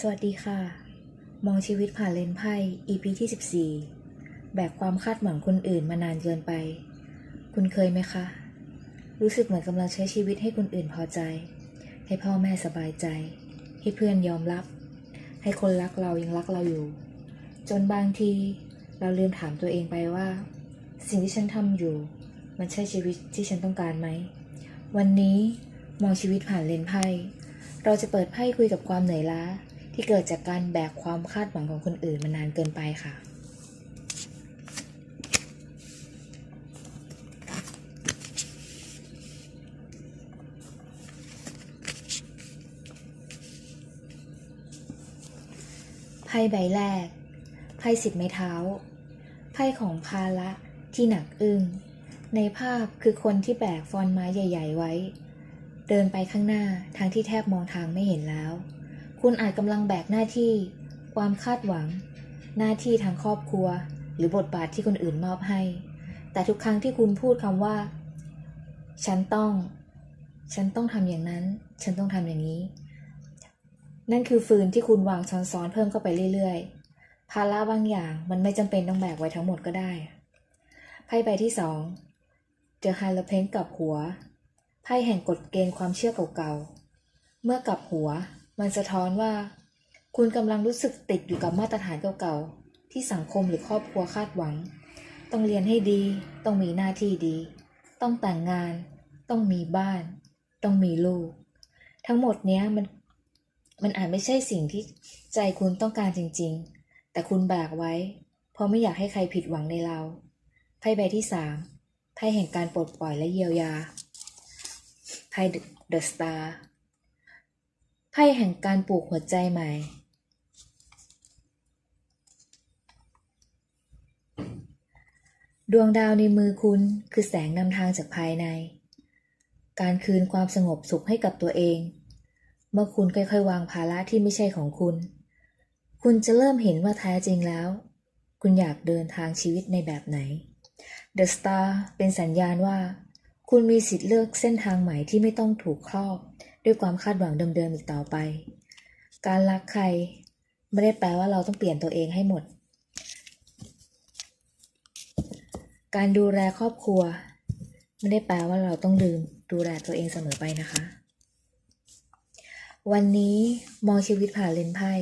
สวัสดีค่ะ มองชีวิตผ่านเลนส์ไพ่ EP ที่ 14 แบกความคาดหวังคนอื่นมานานเกินไป คุณเคยไหมคะ รู้สึกเหมือนกำลังใช้ชีวิตให้คนอื่นพอใจ ให้พ่อแม่สบายใจ ให้เพื่อนยอมรับ ให้คนรักเรายังรักเราอยู่ จนบางทีเราลืมถามตัวเองไปว่า สิ่งที่ฉันทำอยู่ มันใช่ชีวิตที่ฉันต้องการไหม วันนี้มองชีวิตผ่านเลนส์ไพ่ เราจะเปิดไพ่คุยกับความเหนื่อยล้า ที่เกิดจากการแบกความคาดหวังของคนอื่นมานานเกินไปค่ะ ไพ่ใบแรก ไพ่สิบไม้เท้า ไพ่ของภาระที่หนักอึ้ง ในภาพคือคนที่แบกฟอนไม้ใหญ่ ๆ ไว้ เดินไปข้างหน้าทางที่แทบมองทางไม่เห็นแล้ว คุณอาจกำลังแบกหน้าที่ ความคาดหวัง หน้าที่ทางครอบครัว หรือบทบาทที่คนอื่นมอบให้ แต่ทุกครั้งที่คุณพูดคำว่า ฉันต้อง ฉันต้องทำอย่างนั้น ฉันต้องทำอย่างนี้ นั่นคือฟืนที่คุณวางช้อนซ้อนเพิ่มเข้าไปเรื่อยๆ ภาระบางอย่างมันไม่จำเป็นต้องแบกไว้ทั้งหมดก็ได้ ไพ่ใบที่สองเจอไฮลเพนกับหัว ไพ่แห่งกฎเกณฑ์ความเชื่อเก่าๆ เมื่อกลับหัว มันสะท้อนว่า คุณกำลังรู้สึกติดอยู่กับมาตรฐานเก่าๆ ที่สังคมหรือครอบครัวคาดหวัง ต้องเรียนให้ดี ต้องมีหน้าที่ดี ต้องแต่งงาน ต้องมีบ้าน ต้องมีลูก ทั้งหมดเนี้ยมันมันอาจไม่ใช่สิ่งที่ใจคุณต้องการจริง ๆ แต่คุณแบกไว้ เพราะไม่อยากให้ใครผิดหวังในเรา ไพ่ใบที่สามไพ่แห่งการปลดปล่อยและเยียวยาไพ่เดอะสตาร์ ไพ่แห่งการปลูกหัวใจใหม่ดวงดาวในมือคุณคือแสงนำทางจากภายใน การคืนความสงบสุขให้กับตัวเอง เมื่อคุณค่อยๆ วางภาระที่ไม่ใช่ของคุณ คุณจะเริ่มเห็นว่าแท้จริงแล้ว คุณอยากเดินทางชีวิตในแบบไหน The Star เป็นสัญญาณว่า คุณมีสิทธิ์เลือกเส้นทางใหม่ที่ไม่ต้องถูกครอบ ด้วยความคาดหวังเดิมๆอีกต่อไป การรักใครไม่ได้แปลว่าเราต้องเปลี่ยนตัวเองให้หมด การดูแลครอบครัว ไม่ได้แปลว่าเราต้องลืมดูแลตัวเองเสมอไปนะคะ วันนี้มองชีวิตผ่านเลนไพ่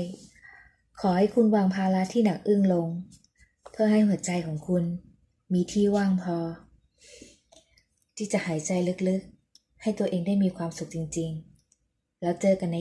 ขอให้คุณวางภาระที่หนักอึ้งลง เพื่อให้หัวใจของคุณมีที่ว่างพอ ที่จะหายใจลึกๆ ให้ตัวเองได้มีความสุขจริง ๆ แล้วเจอกันใน